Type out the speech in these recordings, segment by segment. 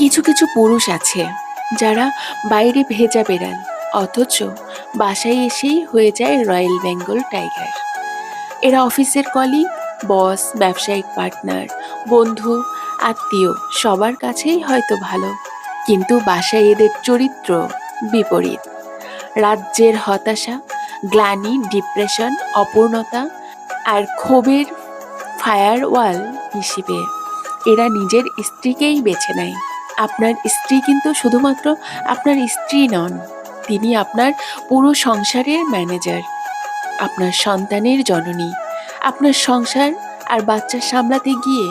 কিছু কিছু পুরুষ আছে যারা বাইরে ভেজা বেড়াল, অথচ বাসায় এসেই হয়ে যায় রয়্যাল বেঙ্গল টাইগার। এরা অফিসের কলিগ, বস, ব্যবসায়িক পার্টনার, বন্ধু, আত্মীয়, সবার কাছেই হয়তো ভালো, কিন্তু বাসায় এদের চরিত্র বিপরীত। রাজ্যের হতাশা, গ্লানি, ডিপ্রেশন, অপূর্ণতা আর ক্ষোভের ফায়ার ওয়াল হিসেবে এরা নিজের স্ত্রীকেই বেছে নেয়। আপনার স্ত্রী কিন্তু শুধুমাত্র আপনার স্ত্রী নন, তিনি আপনার পুরো সংসারের ম্যানেজার আপনার সন্তানের জননী। আপনার সংসার আর বাচ্চা সামলাতে গিয়ে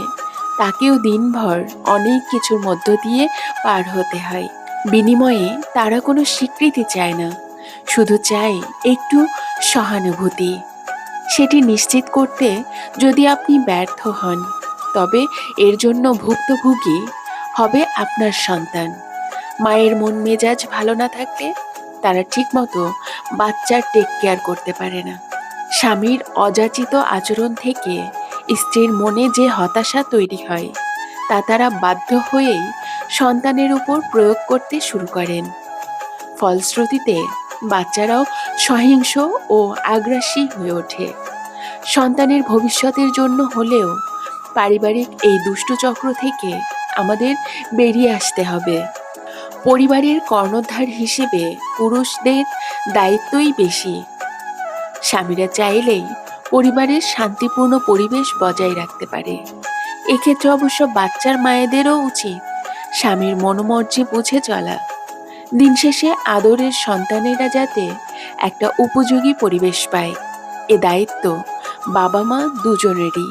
তাকেও দিনভর অনেক কিছুর মধ্য দিয়ে পার হতে হয়। বিনিময়ে তারা কোনো স্বীকৃতি চায় না, শুধু চায় একটু সহানুভূতি। সেটি নিশ্চিত করতে যদি আপনি ব্যর্থ হন, তবে এর জন্য ভুক্তভোগী হবে আপনার সন্তান। মায়ের মন মেজাজ ভালো না থাকলে তারা ঠিকমতো বাচ্চার টেক কেয়ার করতে পারে না। স্বামীর অযাচিত আচরণ থেকে স্ত্রীর মনে যে হতাশা তৈরি হয়, তা তারা বাধ্য হয়েই সন্তানের উপর প্রয়োগ করতে শুরু করেন। ফলশ্রুতিতে বাচ্চারাও সহিংস ও আগ্রাসী হয়ে ওঠে। সন্তানের ভবিষ্যতের জন্য হলেও পারিবারিক এই দুষ্ট চক্র থেকে আমাদের বেরিয়ে আসতে হবে। পরিবারের কর্ণধার হিসেবে পুরুষদের দায়িত্বই বেশি। স্বামীরা চাইলেই পরিবারের শান্তিপূর্ণ পরিবেশ বজায় রাখতে পারে। এক্ষেত্রে অবশ্য বাচ্চার মায়েদেরও উচিত স্বামীর মনোমর্জি বুঝে চলা। দিন শেষে আদরের সন্তানেরা যাতে একটা উপযোগী পরিবেশ পায়, এ দায়িত্ব বাবা মা দুজনেরই।